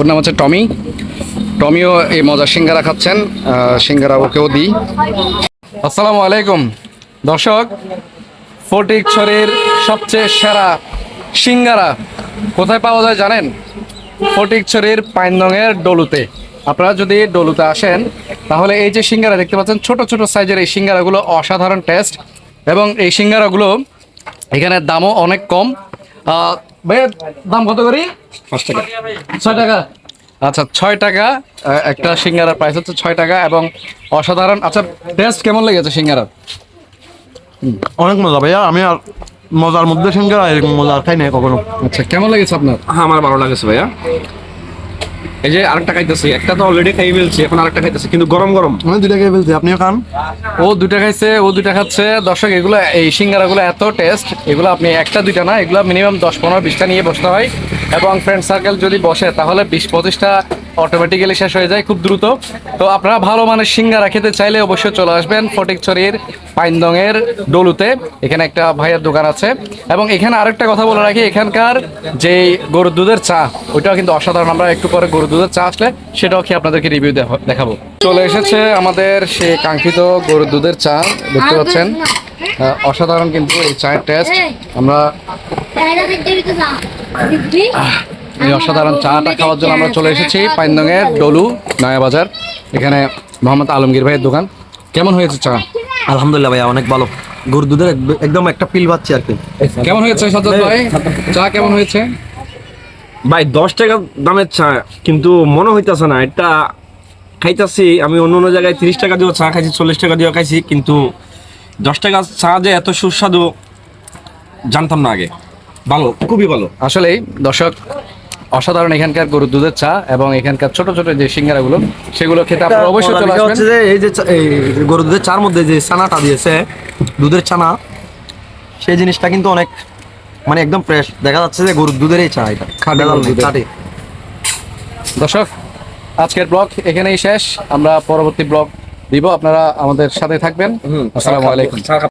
ওর নাম হচ্ছে টমি। টমিও এই মজার সিঙ্গারা খাচ্ছেন সিঙ্গারা ওকেও দিই। আসসালামু আলাইকুম। দর্শক, ফটিক ছড়ির সবচেয়ে সেরা সিঙ্গারা কোথায় পাওয়া যায় জানেন? ফটিক ছড়ির পাইনদঙের ডলুতে। আপনারা যদি ডলুতে আসেন, তাহলে এই যে সিঙ্গারা দেখতে পাচ্ছেন, ছোট ছোট সাইজের এই সিঙ্গারাগুলো অসাধারণ টেস্ট এবং এই সিঙ্গারাগুলো এখানে দামও অনেক কম। ভাইয়া দাম কত করি? পাঁচ টাকা। ছয় টাকা। আচ্ছা ছয় টাকা একটা সিঙ্গারার প্রাইস হচ্ছে ছয় টাকা এবং অসাধারণ। আচ্ছা টেস্ট কেমন লেগেছে সিঙ্গারার? অনেক মজা ভাইয়া আমি আর মজার মধ্যে সিঙ্গারা এরকম মজা আর খাই নাই কখনো। আচ্ছা কেমন লেগেছে আপনার? হ্যাঁ আমার ভালো লাগেছে ভাইয়া। এই যে আরেকটা খাইতেছি একটা তো অলরেডি খাই ফেলছি এখন আরেকটা খাইতেছি কিন্তু গরম গরম। আমি দুইটা খাই ফেলছি আপনিও খান। ও দুটা খাইছে ও দুটা খাচ্ছে। দর্শক এগুলো এই সিঙ্গারাগুলো এত টেস্ট এগুলো আপনি একটা দুইটা না এগুলো মিনিমাম দশ পনেরো বিশটা নিয়ে বসতে হয়। এবং ফ্রেন্ড সার্কেল যদি বসে তাহলে বিশ পঁচিশটা অটোমেটিক্যালি শেষ হয়ে যায় খুব দ্রুত। তো আপনারা ভালো মানের সিঙ্গারা খেতে চাইলে অবশ্যই চলে আসবেন ফটিকছড়ির পাইনদংয়ের ডলুতে। এখানে একটা ভাইয়ের দোকান আছে। এবং এখানে আরেকটা কথা বলে রাখি এখানকার যে গরুর দুধের চা ওইটাও কিন্তু অসাধারণ। আমরা একটু পরে গরুর দুধের চা আসলে সেটাও খেয়ে আপনাদেরকে রিভিউ দেখাবো চলে এসেছে আমাদের সে কাঙ্ক্ষিত গরুর দুধের চা দেখতে পাচ্ছেন? অসাধারণ কিন্তু এই চায়ের টেস্ট আমরা এই অসাধারণ চাটা খাওয়ার জন্য আমরা চলে এসেছি পাইনদংয়ের ডলু নয়া বাজার এখানে মোহাম্মদ আলমগীর ভাইয়ের দোকান। কেমন হয়েছে চা? আলহামদুলিল্লাহ ভাইয়া অনেক ভালো। গরুর দুধের একদম একটা পিল পাচ্ছি আর কি। কেমন হয়েছে সাজ্জাদ ভাই? চা কেমন হয়েছে? ভাই দশ টাকা দামের চা কিন্তু মনে হইতেছে না এটা খাইতাছি আমি অন্য অন্য জায়গায় তিরিশ টাকা দিয়েও চা খাইছি চল্লিশ টাকা দিয়েও খাইছি কিন্তু দশ টাকা চা যে এত সুস্বাদু জানতাম না আগে। ভালো খুবই ভালো। আসলেই দর্শক অসাধারণ এখানকার গরুর দুধের চা এবং এখানকার ছোট ছোট যে সিঙ্গারাগুলো সেগুলো খেতে আপনারা অবশ্যই চলে আসবেন। যে এই যে এই গরুর দুধের চার মধ্যে যে ছানাটা দিয়েছে দুধের ছানা সেই জিনিসটা কিন্তু অনেক মানে একদম ফ্রেশ দেখা যাচ্ছে যে গরুর দুধের এই চা এটা খাঁটি। দর্শক আজকের ব্লগ এখানেই শেষ। আমরা পরবর্তী ব্লগ দিব আপনারা আমাদের সাথে থাকবেন। আসসালামু আলাইকুম।